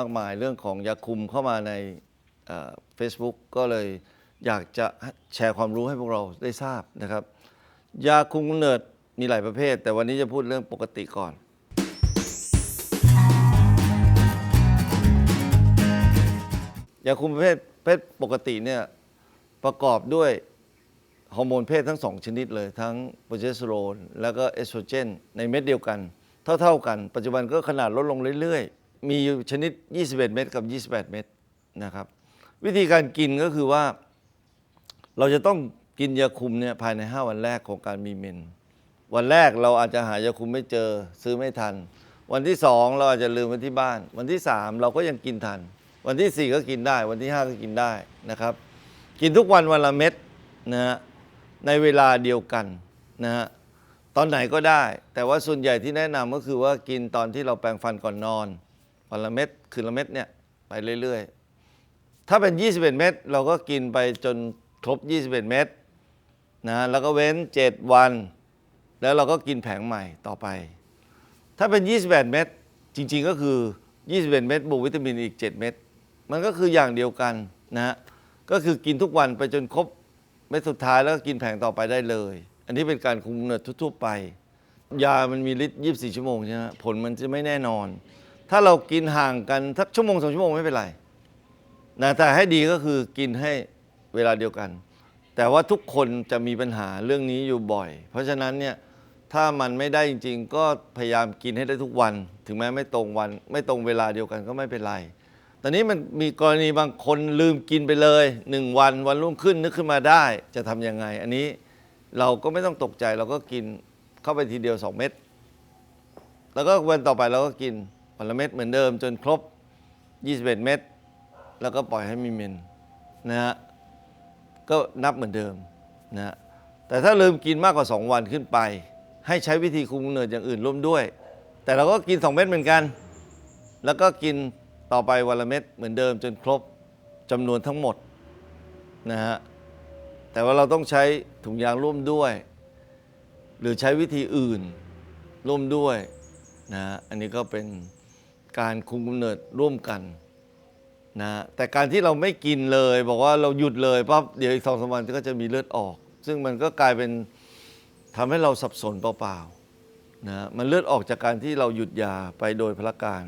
มากมายเรื่องของยาคุมเข้ามาในเฟซบุ๊กก็เลยอยากจะแชร์ความรู้ให้พวกเราได้ทราบนะครับ ยาคุมกำเนิดมีหลายประเภท แต่วันนี้จะพูดเรื่องปกติก่อนยาคุมประเภทเพศปกติเนี่ยประกอบด้วยฮอร์โมนเพศทั้งสองชนิดเลย ทั้งโปรเจสเตอโรนแล้วก็เอสโตรเจนในเม็ดเดียวกัน เท่า ๆกัน ปัจจุบันก็ขนาดลดลงเรื่อย มีอยู่ชนิด 21 เม็ดกับ 28 เม็ดนะครับ วิธีการกินก็คือว่า เราจะต้องกินยาคุมเนี่ยภายใน 5 วันแรกของการมีเมน วันแรกเราอาจจะหายาคุมไม่เจอซื้อไม่ทัน วันที่สองเราอาจจะลืมไว้ที่บ้าน วันที่สามเราก็ยังกินทัน วันที่สี่ก็กินได้ วันที่ห้าก็กินได้นะครับ กินทุกวันวันละเม็ดนะฮะในเวลาเดียวกันนะฮะตอนไหนก็ได้ แต่ว่าส่วนใหญ่ที่แนะนำก็คือว่ากินตอนที่เราแปรงฟันก่อนนอน วันละเม็ดคืนละเม็ดเนี่ยไปเรื่อยๆ ถ้าเป็น 21 เม็ดเราก็กินไปจนครบ 21 เม็ดนะแล้วก็เว้น 7 วัน แล้วเราก็กินแผงใหม่ต่อไป ถ้าเป็น 28 เม็ดจริงๆก็คือ 21 เม็ดบวกวิตามินอีก 7 เม็ดมันก็คืออย่างเดียวกันนะฮะก็คือกินทุกวันไปจนครบเม็ดสุดท้ายแล้วก็กินแผงต่อไปได้เลย อันนี้เป็นการคุมเนิดทั่วๆไป ยามันมีฤทธิ์24 ชั่วโมงใช่ไหมผลมันจะไม่แน่นอน ถ้าเรากินห่างกันสักชั่วโมงสองชั่วโมงไม่เป็นไรนะแต่ให้ดีก็คือกินให้เวลาเดียวกัน แต่ว่าทุกคนจะมีปัญหาเรื่องนี้อยู่บ่อย เพราะฉะนั้นเนี่ยถ้ามันไม่ได้จริง ๆ ก็พยายามกินให้ได้ทุกวัน ถึงแม้ไม่ตรงวัน ไม่ตรงเวลาเดียวกันก็ไม่เป็นไร ตอนนี้มันมีกรณีบางคนลืมกินไปเลยหนึ่งวันวันรุ่งขึ้นนึกขึ้นมาได้จะทำยังไง อันนี้เราก็ไม่ต้องตกใจเราก็กินเข้าไปทีเดียว2เม็ดแล้วก็วันต่อไปเราก็กิน วันละเม็ดเหมือนเดิมจนครบ 21 เม็ดแล้วก็ปล่อยให้มีเมนนะฮะก็นับเหมือนเดิมนะฮะแต่ถ้าลืมกินมากกว่า 2 วันขึ้นไป ให้ใช้วิธีคุมกำเนิดอย่างอื่นร่วมด้วย แต่เราก็กิน 2 เม็ดเหมือนกัน แล้วก็กินต่อไปวันละเม็ดเหมือนเดิมจนครบจำนวนทั้งหมดนะฮะแต่ว่าเราต้องใช้ถุงยางร่วมด้วย หรือใช้วิธีอื่นร่วมด้วยนะฮะอันนี้ก็เป็น การคุมกำเนิดร่วมกันนะฮะแต่การที่เราไม่กินเลยบอกว่าเราหยุดเลยปั๊บเดี๋ยวอีกสองสามวันก็จะมีเลือดออก ซึ่งมันก็กลายเป็นทำให้เราสับสนเปล่าๆนะฮะมันเลือดออกจากการที่เราหยุดยาไปโดยพละการ